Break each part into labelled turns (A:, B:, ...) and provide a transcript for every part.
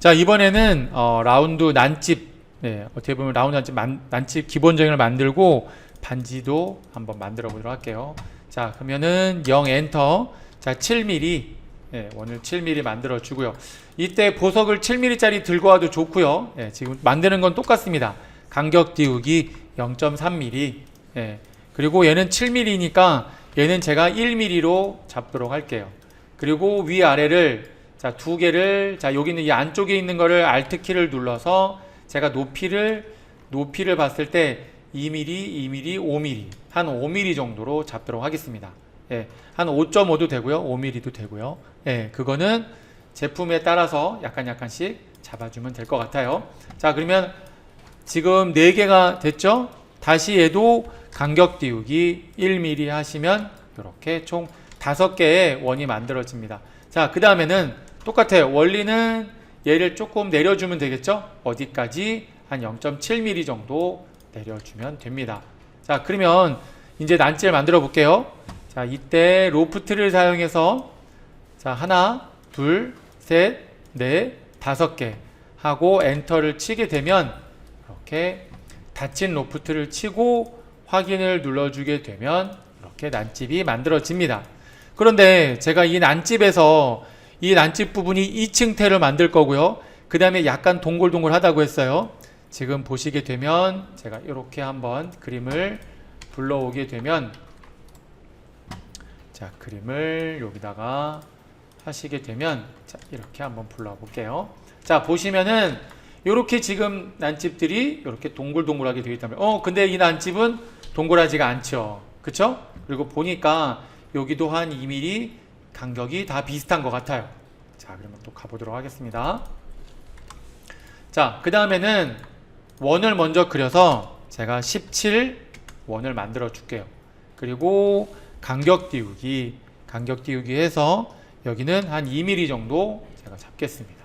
A: 자 이번에는 어, 라운드 난집 네, 어떻게 보면 라운드 난집 만, 난집 기본적인 걸 만들고 반지도 한번 만들어 보도록 할게요. 자 그러면은 0 엔터 자 7mm 네, 원을 7mm 만들어 주고요. 이때 보석을 7mm짜리 들고 와도 좋고요. 예, 지금 만드는 건 똑같습니다. 간격 띄우기 0.3mm. 예, 그리고 얘는 7mm니까 얘는 제가 1mm로 잡도록 할게요. 그리고 위 아래를 자 두 개를 자 여기 있는 이 안쪽에 있는 거를 Alt 키를 눌러서 제가 높이를 높이를 봤을 때 2mm, 2mm, 5mm 한 5mm 정도로 잡도록 하겠습니다. 예, 한 5.5도 되고요, 5mm도 되고요. 예, 그거는 제품에 따라서 약간 약간씩 잡아주면 될 것 같아요. 자 그러면 지금 4개가 됐죠? 다시 얘도 간격 띄우기 1mm 하시면 이렇게 총 5개의 원이 만들어집니다. 자, 그 다음에는 똑같아요. 원리는 얘를 조금 내려주면 되겠죠? 어디까지? 한 0.7mm 정도 내려주면 됩니다. 자, 그러면 이제 난지를 만들어 볼게요. 자, 이때 로프트를 사용해서 자, 하나, 둘, 셋, 넷, 다섯 개 하고 엔터를 치게 되면 이렇게 닫힌 로프트를 치고 확인을 눌러주게 되면 이렇게 난집이 만들어집니다. 그런데 제가 이 난집에서 이 난집 부분이 2층 태를 만들 거고요. 그 다음에 약간 동글동글하다고 했어요. 지금 보시게 되면 제가 이렇게 한번 그림을 불러오게 되면 자 그림을 여기다가 하시게 되면 자 이렇게 한번 불러볼게요. 자 보시면은 이렇게 지금 난집들이 이렇게 동글동글하게 되어 있다면 어 근데 이 난집은 동글하지가 않죠. 그쵸? 그리고 보니까 여기도 한 2mm 간격이 다 비슷한 것 같아요. 자 그러면 또 가보도록 하겠습니다. 자 그 다음에는 원을 먼저 그려서 제가 17 원을 만들어 줄게요. 그리고 간격 띄우기 간격 띄우기 해서 여기는 한 2mm 정도 제가 잡겠습니다.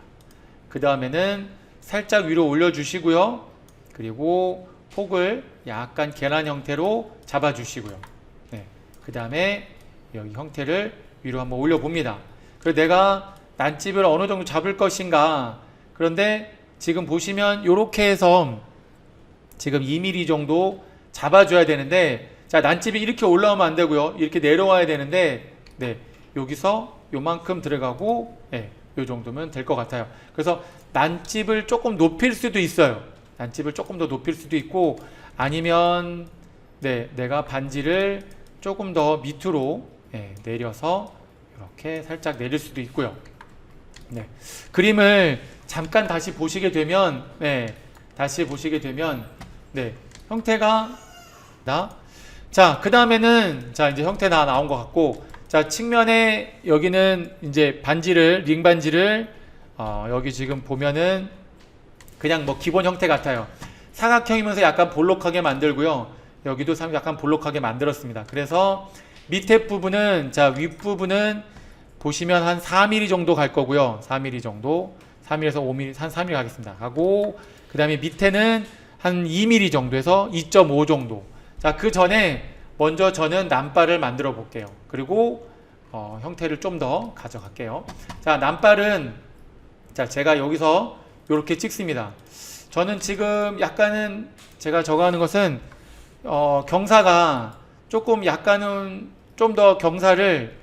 A: 그 다음에는 살짝 위로 올려주시고요. 그리고 폭을 약간 계란 형태로 잡아주시고요. 네. 그 다음에 여기 형태를 위로 한번 올려봅니다. 그리고 내가 난집을 어느 정도 잡을 것인가. 그런데 지금 보시면 이렇게 해서 지금 2mm 정도 잡아줘야 되는데 자 난집이 이렇게 올라오면 안 되고요. 이렇게 내려와야 되는데 네 여기서 요만큼 들어가고 네, 요 정도면 될 것 같아요. 그래서 난집을 조금 높일 수도 있어요. 난집을 조금 더 높일 수도 있고 아니면 네 내가 반지를 조금 더 밑으로 네, 내려서 이렇게 살짝 내릴 수도 있고요. 네 그림을 잠깐 다시 보시게 되면 네 다시 보시게 되면 네 형태가 나 자, 그 다음에는, 자, 이제 형태 다 나온 것 같고, 자, 측면에 여기는 이제 반지를, 링 반지를, 어, 여기 지금 보면은 그냥 뭐 기본 형태 같아요. 사각형이면서 약간 볼록하게 만들고요. 여기도 상- 약간 볼록하게 만들었습니다. 그래서 밑에 부분은, 자, 윗부분은 보시면 한 4mm 정도 갈 거고요. 4mm 정도. 3mm에서 5mm, 한 3mm 가겠습니다. 하고, 그 다음에 밑에는 한 2mm 정도에서 2.5 정도. 자, 그 전에 먼저 저는 남발을 만들어 볼게요. 그리고 어, 형태를 좀 더 가져갈게요. 자, 남발은 자, 제가 여기서 이렇게 찍습니다. 저는 지금 약간은 제가 적어하는 것은 어, 경사가 조금 약간은 좀 더 경사를.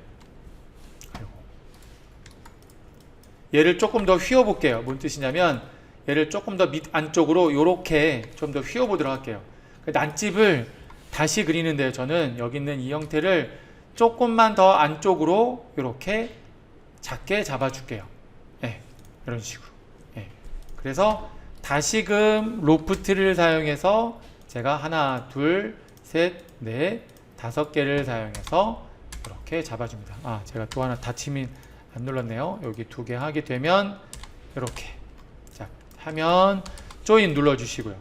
A: 얘를 조금 더 휘어 볼게요. 뭔 뜻이냐면 얘를 조금 더 밑 안쪽으로 이렇게 좀 더 휘어 보도록 할게요. 그 난집을 다시 그리는데요. 저는 여기 있는 이 형태를 조금만 더 안쪽으로 이렇게 작게 잡아줄게요. 예, 이런 식으로. 예. 그래서 다시금 로프트를 사용해서 제가 하나, 둘, 셋, 넷, 다섯 개를 사용해서 이렇게 잡아줍니다. 아, 제가 또 하나 닫힘이 안 눌렀네요. 여기 두 개 하게 되면 이렇게 자 하면 조인 눌러주시고요.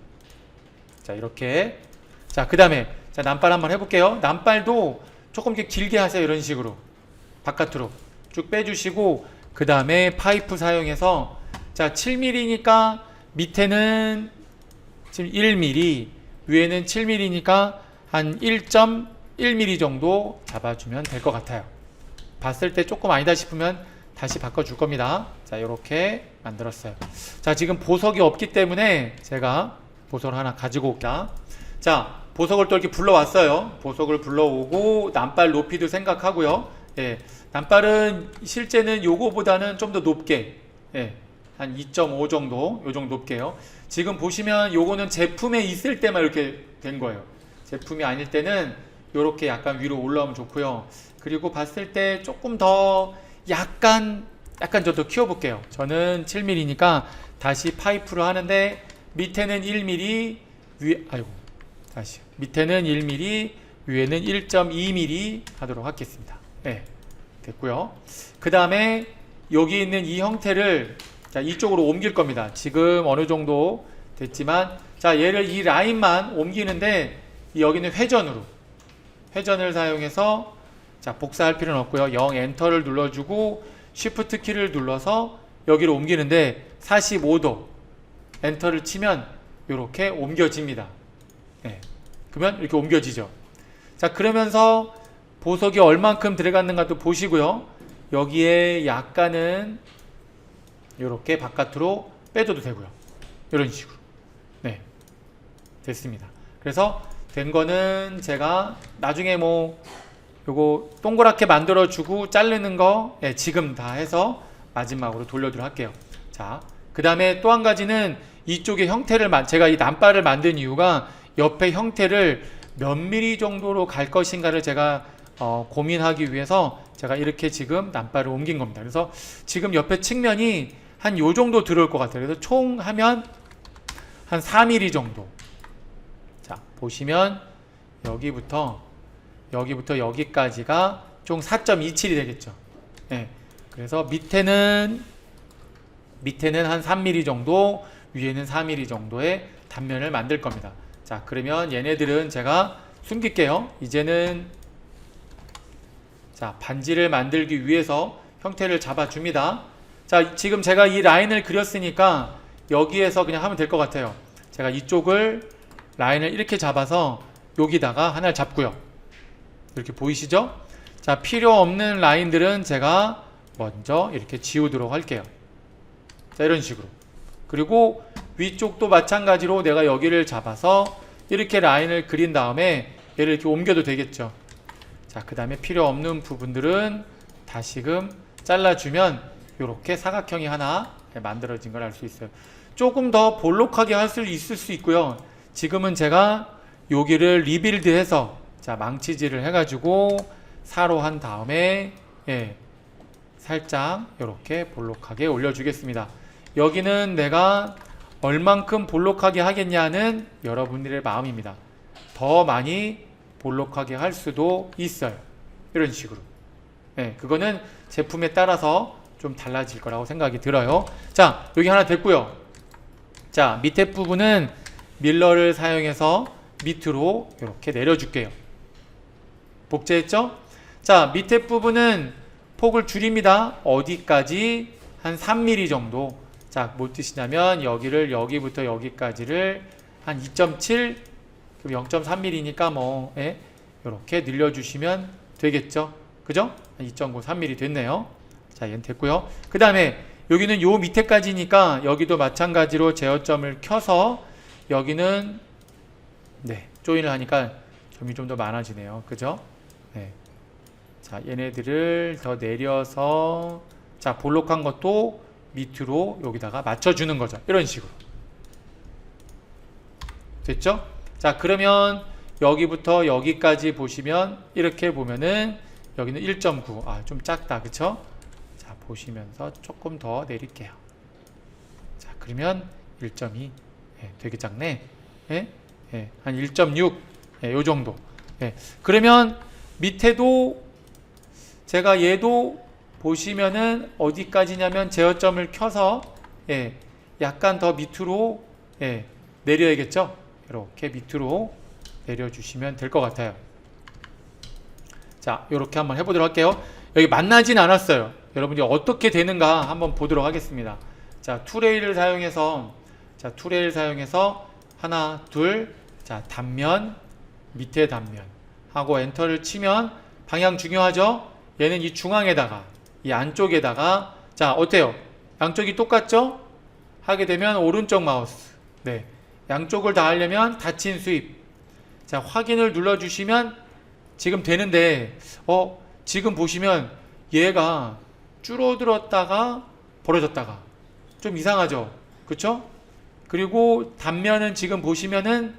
A: 자 이렇게 자그 다음에 자 난발 한번 해볼게요. 난발도 조금 이렇게 길게 하세요. 이런 식으로 바깥으로 쭉 빼주시고 그 다음에 파이프 사용해서 자 7mm니까 밑에는 지금 1mm 위에는 7mm니까 한 1.1mm 정도 잡아주면 될 것 같아요. 봤을 때 조금 아니다 싶으면 다시 바꿔줄 겁니다. 자, 자, 이렇게 만들었어요. 자, 지금 보석이 없기 때문에 제가 보석을 하나 가지고 올까. 자, 보석을 또 이렇게 불러왔어요. 보석을 불러오고 남발 높이도 생각하고요. 예, 남발은 실제는 요거보다는 좀 더 높게, 예, 한 2.5 정도, 요 정도 높게요. 지금 보시면 요거는 제품에 있을 때만 이렇게 된 거예요. 제품이 아닐 때는 요렇게 약간 위로 올라오면 좋고요. 그리고 봤을 때 조금 더 약간 약간 저도 키워볼게요. 저는 7mm니까 다시 파이프로 하는데 밑에는 1mm 위 아이고 다시 밑에는 1mm 위에는 1.2mm 하도록 하겠습니다. 네 됐고요. 그 다음에 여기 있는 이 형태를 자 이쪽으로 옮길 겁니다. 지금 어느 정도 됐지만 자 얘를 이 라인만 옮기는데 여기는 회전으로 회전을 사용해서 자 복사할 필요는 없고요. 0 엔터를 눌러주고 쉬프트 키를 눌러서 여기로 옮기는데 45도 엔터를 치면 이렇게 옮겨집니다. 네. 그러면 이렇게 옮겨지죠. 자 그러면서 보석이 얼만큼 들어갔는가도 보시고요. 여기에 약간은 이렇게 바깥으로 빼줘도 되고요. 이런 식으로. 네. 됐습니다. 그래서 된 거는 제가 나중에 뭐 요거 동그랗게 만들어 주고 자르는 거 예, 지금 다 해서 마지막으로 돌려드려 할게요. 자, 그 다음에 또 한 가지는 이쪽의 형태를 만- 제가 이 남발을 만든 이유가 옆에 형태를 몇 미리 정도로 갈 것인가를 제가 어, 고민하기 위해서 제가 이렇게 지금 남발을 옮긴 겁니다. 그래서 지금 옆에 측면이 한 요 정도 들어올 것 같아요. 그래서 총 하면 한 4mm 정도. 자, 보시면 여기부터 여기부터 여기까지가 총 4.27이 되겠죠. 예. 그래서 밑에는 밑에는 한 3mm 정도, 위에는 4mm 정도의 단면을 만들 겁니다. 자, 그러면 얘네들은 제가 숨길게요. 이제는 자, 반지를 만들기 위해서 형태를 잡아 줍니다. 자, 지금 제가 이 라인을 그렸으니까 여기에서 그냥 하면 될 것 같아요. 제가 이쪽을 라인을 이렇게 잡아서 여기다가 하나를 잡고요. 이렇게 보이시죠? 자, 필요 없는 라인들은 제가 먼저 이렇게 지우도록 할게요. 자, 이런 식으로. 그리고 위쪽도 마찬가지로 내가 여기를 잡아서 이렇게 라인을 그린 다음에 얘를 이렇게 옮겨도 되겠죠. 자, 그 다음에 필요 없는 부분들은 다시금 잘라주면 이렇게 사각형이 하나 만들어진 걸 알 수 있어요. 조금 더 볼록하게 할 수 있을 수 있고요. 지금은 제가 여기를 리빌드해서 자 망치질을 해가지고 사로 한 다음에 예, 살짝 이렇게 볼록하게 올려주겠습니다. 여기는 내가 얼만큼 볼록하게 하겠냐는 여러분들의 마음입니다. 더 많이 볼록하게 할 수도 있어요. 이런 식으로. 예, 그거는 제품에 따라서 좀 달라질 거라고 생각이 들어요. 자, 여기 하나 됐고요. 자, 밑에 부분은 밀러를 사용해서 밑으로 이렇게 내려줄게요. 복제했죠? 자, 밑에 부분은 폭을 줄입니다. 어디까지? 한 3mm 정도. 자, 뭘 뜻이냐면 여기를 여기부터 여기까지를 한 2.7 그럼 0.3mm니까 뭐 예, 이렇게 늘려주시면 되겠죠. 그죠? 2.9 3mm 됐네요. 자, 얘는 됐고요. 그 다음에 여기는 요 밑에까지니까 여기도 마찬가지로 제어점을 켜서 여기는 네 조인을 하니까 점이 좀 더 많아지네요. 그죠? 네. 자, 얘네들을 더 내려서 자 볼록한 것도 밑으로 여기다가 맞춰주는 거죠. 이런 식으로 됐죠? 자 그러면 여기부터 여기까지 보시면 이렇게 보면은 여기는 1.9 아 좀 작다 그쵸? 자 보시면서 조금 더 내릴게요 자 그러면 1.2 예, 되게 작네 예? 예, 한 1.6 예, 요 정도 예, 그러면 밑에도 제가 얘도 보시면은 어디까지냐면 제어점을 켜서 예, 약간 더 밑으로 예, 내려야겠죠 이렇게 밑으로 내려주시면 될 것 같아요. 자, 이렇게 한번 해보도록 할게요. 여기 만나진 않았어요. 여러분이 어떻게 되는가 한번 보도록 하겠습니다. 자, 투레일을 사용해서 자, 투레일 사용해서 하나, 둘, 자, 단면, 밑에 단면 하고 엔터를 치면 방향 중요하죠? 얘는 이 중앙에다가 이 안쪽에다가 자, 어때요? 양쪽이 똑같죠? 하게 되면 오른쪽 마우스. 네. 양쪽을 다 하려면 닫힌 수입. 자, 확인을 눌러 주시면 지금 되는데, 어, 지금 보시면 얘가 줄어들었다가 벌어졌다가 좀 이상하죠? 그쵸? 그리고 단면은 지금 보시면은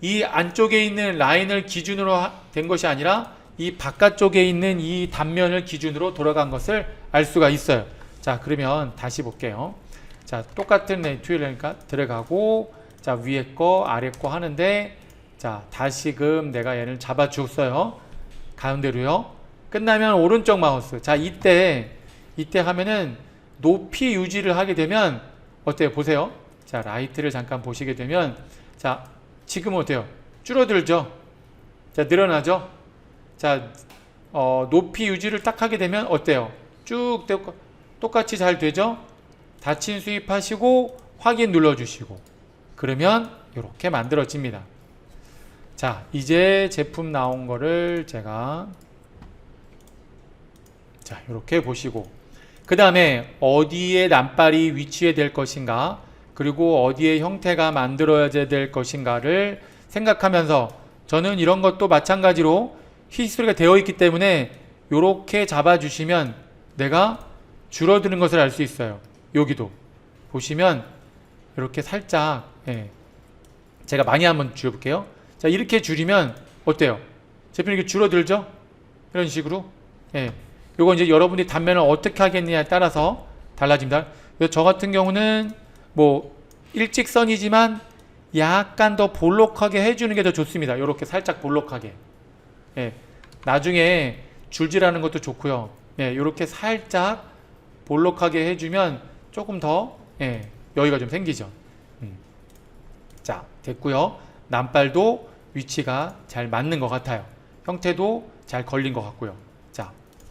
A: 이 안쪽에 있는 라인을 기준으로 하- 된 것이 아니라 이 바깥쪽에 있는 이 단면을 기준으로 돌아간 것을 알 수가 있어요. 자, 그러면 다시 볼게요. 자, 똑같은 튜일러니까 들어가고 자, 위에 거, 아래 거 하는데 자, 다시금 내가 얘를 잡아 줬어요. 가운데로요. 끝나면 오른쪽 마우스. 자, 이때 이때 하면은 높이 유지를 하게 되면 어때요? 보세요. 자, 라이트를 잠깐 보시게 되면 자, 지금 어때요? 줄어들죠? 자, 늘어나죠? 자, 어, 높이 유지를 딱 하게 되면 어때요? 쭉 똑- 똑같이 잘 되죠? 닫힌 수입하시고 확인 눌러주시고 그러면 이렇게 만들어집니다. 자, 이제 제품 나온 거를 제가 자, 이렇게 보시고 그 다음에 어디에 난발이 위치해 될 것인가 그리고 어디에 형태가 만들어야 될 것인가를 생각하면서 저는 이런 것도 마찬가지로 히스토리가 되어 있기 때문에 이렇게 잡아주시면 내가 줄어드는 것을 알 수 있어요. 여기도 보시면 이렇게 살짝 예. 제가 많이 한번 줄여볼게요. 자 이렇게 줄이면 어때요? 제품 이렇게 줄어들죠? 이런 식으로 예. 요거 이제 여러분이 단면을 어떻게 하겠느냐에 따라서 달라집니다. 저 같은 경우는 뭐 일직선이지만 약간 더 볼록하게 해주는 게 더 좋습니다. 이렇게 살짝 볼록하게. 예. 나중에 줄질하는 것도 좋고요. 예. 이렇게 살짝 볼록하게 해주면 조금 더 예. 여유가 좀 생기죠. 음. 자, 됐고요. 남발도 위치가 잘 맞는 것 같아요. 형태도 잘 걸린 것 같고요.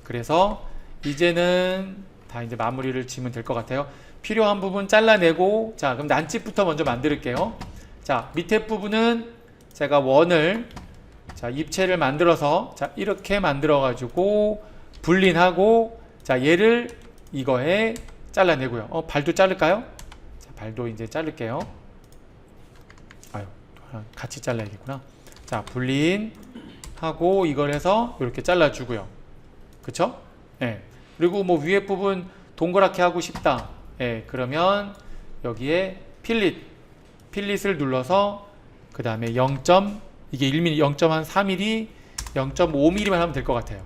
A: 자, 그래서 이제는 다 이제 마무리를 지면 될 것 같아요. 필요한 부분 잘라내고 자 그럼 난집부터 먼저 만들게요. 자 밑에 부분은 제가 원을 자 입체를 만들어서 자 이렇게 만들어 가지고 분린하고 자 얘를 이거에 잘라내고요. 어 발도 자를까요? 자, 발도 이제 자를게요. 아유 같이 잘라야겠구나. 자 분린하고 이걸 해서 이렇게 잘라주고요. 그쵸? 예. 그리고 뭐 위에 부분 동그랗게 하고 싶다. 예. 그러면 여기에 필릿, 필릿을 눌러서 그 다음에 0. 이게 1mm, 0.3mm, 0.5mm만 하면 될 것 같아요.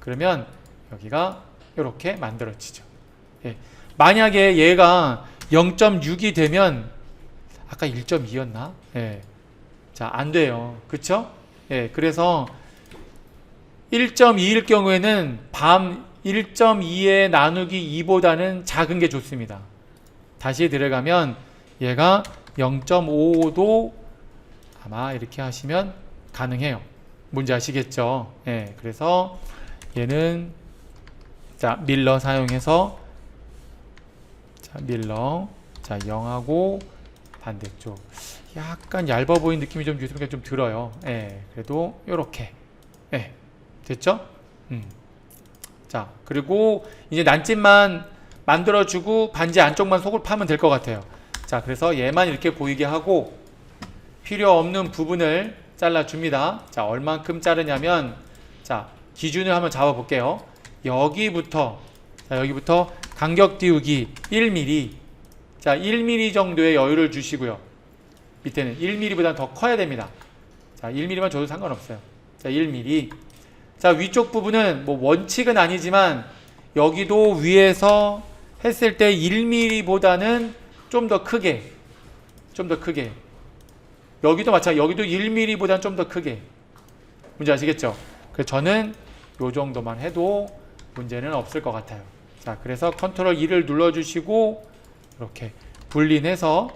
A: 그러면 여기가 이렇게 만들어지죠. 예. 만약에 얘가 0.6이 되면 아까 1.2였나? 예. 자, 안 돼요. 그쵸? 예. 그래서 1.2일 경우에는 밤 1.2에 나누기 2보다는 작은 게 좋습니다. 다시 들어가면 얘가 0.55도 아마 이렇게 하시면 가능해요. 뭔지 아시겠죠? 예, 그래서 얘는 자 밀러 사용해서 자 밀러 자 0하고 반대쪽 약간 얇아 보이는 느낌이 좀 유튜브가 좀 들어요. 예, 그래도 요렇게 예, 됐죠? 음. 자, 그리고 이제 난집만 만들어주고 반지 안쪽만 속을 파면 될 것 같아요. 자, 그래서 얘만 이렇게 보이게 하고 필요 없는 부분을 잘라줍니다. 자, 얼만큼 자르냐면 자, 기준을 한번 잡아볼게요. 여기부터 자, 여기부터 간격 띄우기 1mm 자, 1mm 정도의 여유를 주시고요. 밑에는 1mm보다 더 커야 됩니다. 자, 1mm만 줘도 상관없어요. 자, 1mm 자 위쪽 부분은 뭐 원칙은 아니지만 여기도 위에서 했을 때 1mm보다는 좀 더 크게 좀 더 크게 여기도 마찬가지 여기도 1mm보다는 좀 더 크게 문제 아시겠죠? 그래서 저는 요 정도만 해도 문제는 없을 것 같아요 자 그래서 컨트롤 2를 눌러주시고 이렇게 분린해서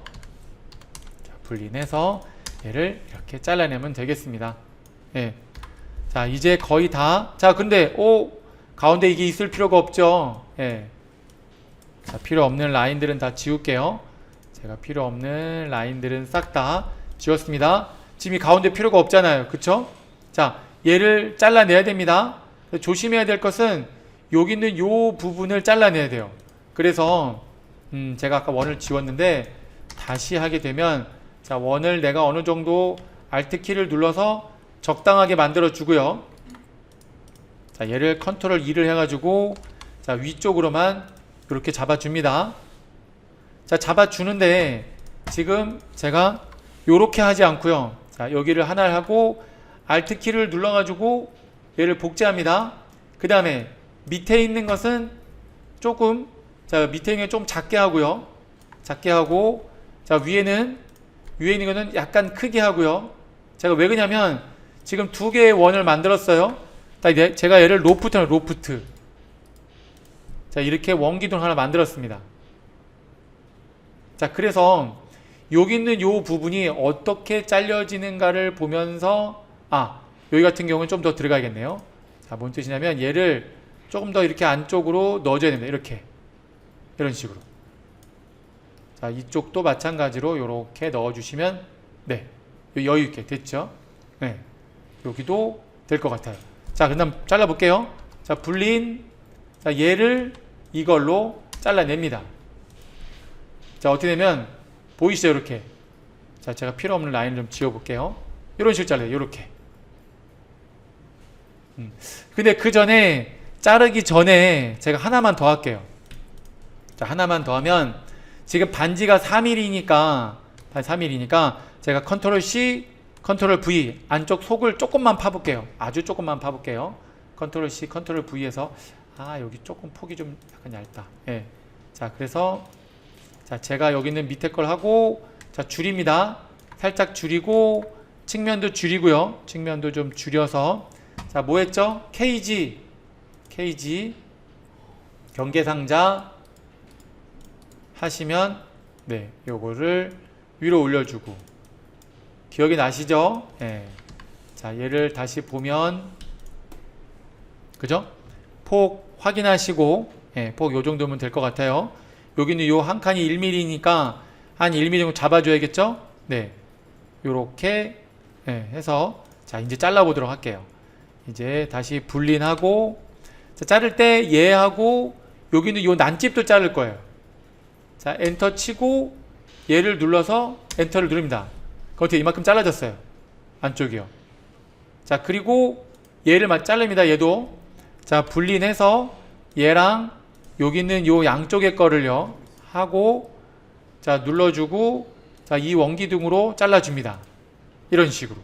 A: 자, 분린해서 얘를 이렇게 잘라내면 되겠습니다 예. 자 이제 거의 다. 자 근데 오 가운데 이게 있을 필요가 없죠. 예. 자 필요 없는 라인들은 다 지울게요. 제가 필요 없는 라인들은 싹 다 지웠습니다. 지금 이 가운데 필요가 없잖아요. 그쵸? 자 얘를 잘라내야 됩니다. 조심해야 될 것은 여기 있는 요 부분을 잘라내야 돼요. 그래서 음, 제가 아까 원을 지웠는데 다시 하게 되면 자 원을 내가 어느 정도 Alt 키를 눌러서 적당하게 만들어 주고요. 자 얘를 컨트롤 2를 해가지고 자 위쪽으로만 이렇게 잡아줍니다. 자 잡아주는데 지금 제가 요렇게 하지 않고요. 자 여기를 하나를 하고 Alt 키를 눌러가지고 얘를 복제합니다. 그 다음에 밑에 있는 것은 조금 자 밑에 있는 좀 작게 하고요. 작게 하고 자 위에는 위에 있는 거는 약간 크게 하고요. 제가 왜 그러냐면 지금 두 개의 원을 만들었어요. 제가 얘를 로프트 로프트 자 이렇게 원기둥 하나 만들었습니다. 자 그래서 여기 있는 요 부분이 어떻게 잘려지는가를 보면서 아 여기 같은 경우는 좀 더 들어가야겠네요. 자, 뭔 뜻이냐면 얘를 조금 더 이렇게 안쪽으로 넣어줘야 됩니다. 이렇게 이런 식으로. 자, 이쪽도 마찬가지로 이렇게 넣어주시면 네 여유 있게 됐죠. 네, 여기도 될 것 같아요. 자, 그 다음 잘라 볼게요. 자, 불린 자 얘를 이걸로 잘라냅니다. 자, 어떻게 되면 보이시죠, 이렇게. 자, 제가 필요 없는 라인을 좀 지워 볼게요. 이런 식으로 잘라요. 이렇게. 근데 그 전에 자르기 전에 제가 하나만 더 할게요. 자, 하나만 더 하면 지금 반지가 3mm니까 3mm니까 제가 컨트롤 C, 컨트롤 V 안쪽 속을 조금만 파볼게요. 아주 조금만 파볼게요. 컨트롤 C, 컨트롤 V에서 아 여기 조금 폭이 좀 약간 얇다. 예. 자 그래서 자 제가 여기 있는 밑에 걸 하고 자 줄입니다. 살짝 줄이고 측면도 줄이고요. 측면도 좀 줄여서 자, 뭐 했죠? KG, KG, 경계상자 하시면, 네, 요거를 위로 올려주고, 기억이 나시죠? 예. 자, 얘를 다시 보면, 그죠? 폭 확인하시고, 예, 폭 요 정도면 될 것 같아요. 여기는 요 한 칸이 1mm니까 한 1mm 정도 잡아줘야겠죠? 네. 요렇게, 예, 해서, 자, 이제 잘라보도록 할게요. 이제 다시 분린하고 자, 자를 때 얘하고 여기는 요 난집도 자를 거예요. 자 엔터 치고 얘를 눌러서 엔터를 누릅니다. 그렇게 이만큼 잘라졌어요. 안쪽이요. 자 그리고 얘를 막 자릅니다. 얘도 자 분린해서 얘랑 여기 있는 요 양쪽의 거를요 하고 자 눌러주고 자 이 원기둥으로 잘라줍니다. 이런 식으로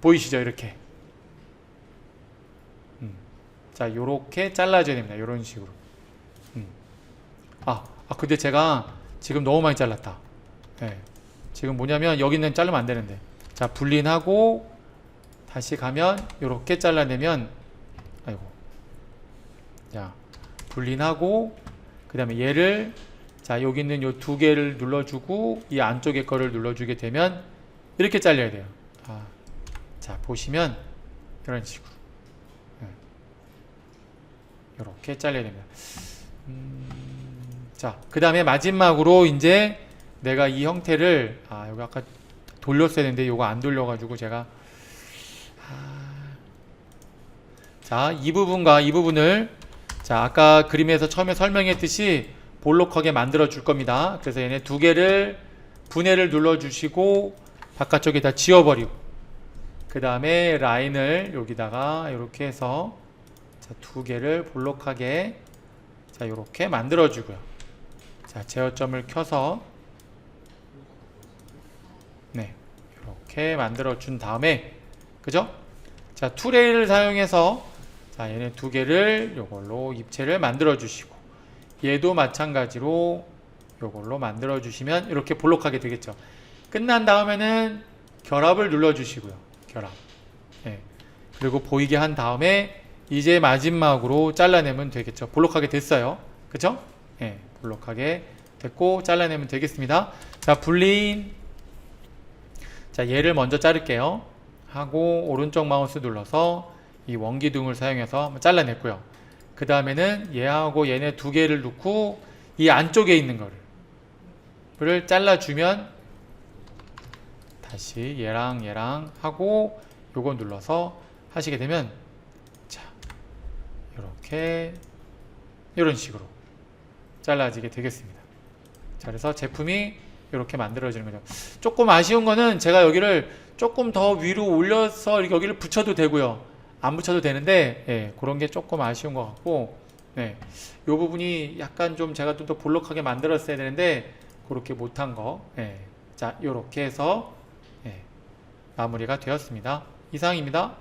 A: 보이시죠? 이렇게. 자, 요렇게 잘라줘야 됩니다. 요런 식으로. 음. 아, 아, 근데 제가 지금 너무 많이 잘랐다. 예. 지금 뭐냐면 여기는 자르면 안 되는데. 자, 분린하고 다시 가면 요렇게 잘라내면 아이고. 자, 분린하고 그 다음에 얘를 자, 여기 있는 요 두 개를 눌러주고 이 안쪽에 거를 눌러주게 되면 이렇게 잘려야 돼요. 아, 자, 보시면 이런 식으로. 이렇게 잘려야 됩니다. 음, 자, 그 다음에 마지막으로 이제 내가 이 형태를 아 여기 아까 돌렸어야 되는데 이거 안 돌려가지고 제가 아, 자, 이 부분과 이 부분을 자 아까 그림에서 처음에 설명했듯이 볼록하게 만들어 줄 겁니다. 그래서 얘네 두 개를 분해를 눌러 주시고 바깥쪽에 다 지워버리고 그 다음에 라인을 여기다가 이렇게 해서 자, 두 개를 볼록하게 자, 이렇게 만들어 주고요. 자, 제어점을 켜서 네. 이렇게 만들어 준 다음에 그죠? 자, 투레이를 사용해서 자, 얘네 두 개를 요걸로 입체를 만들어 주시고 얘도 마찬가지로 요걸로 만들어 주시면 이렇게 볼록하게 되겠죠. 끝난 다음에는 결합을 눌러 주시고요. 결합. 네. 그리고 보이게 한 다음에 이제 마지막으로 잘라내면 되겠죠. 볼록하게 됐어요. 그죠? 예, 볼록하게 됐고 잘라내면 되겠습니다. 자, 분린. 자, 얘를 먼저 자를게요. 하고 오른쪽 마우스 눌러서 이 원기둥을 사용해서 잘라냈고요. 그 다음에는 얘하고 얘네 두 개를 넣고 이 안쪽에 있는 거를 잘라주면 다시 얘랑 얘랑 하고 요거 눌러서 하시게 되면 이렇게 이런 식으로 잘라지게 되겠습니다. 자, 그래서 제품이 이렇게 만들어지는 거죠. 조금 아쉬운 거는 제가 여기를 조금 더 위로 올려서 이렇게 여기를 붙여도 되고요. 안 붙여도 되는데, 예, 그런 게 조금 아쉬운 것 같고, 네. 요 부분이 약간 좀 제가 좀 더 볼록하게 만들었어야 되는데, 그렇게 못한 거, 예. 자, 요렇게 해서, 예, 마무리가 되었습니다. 이상입니다.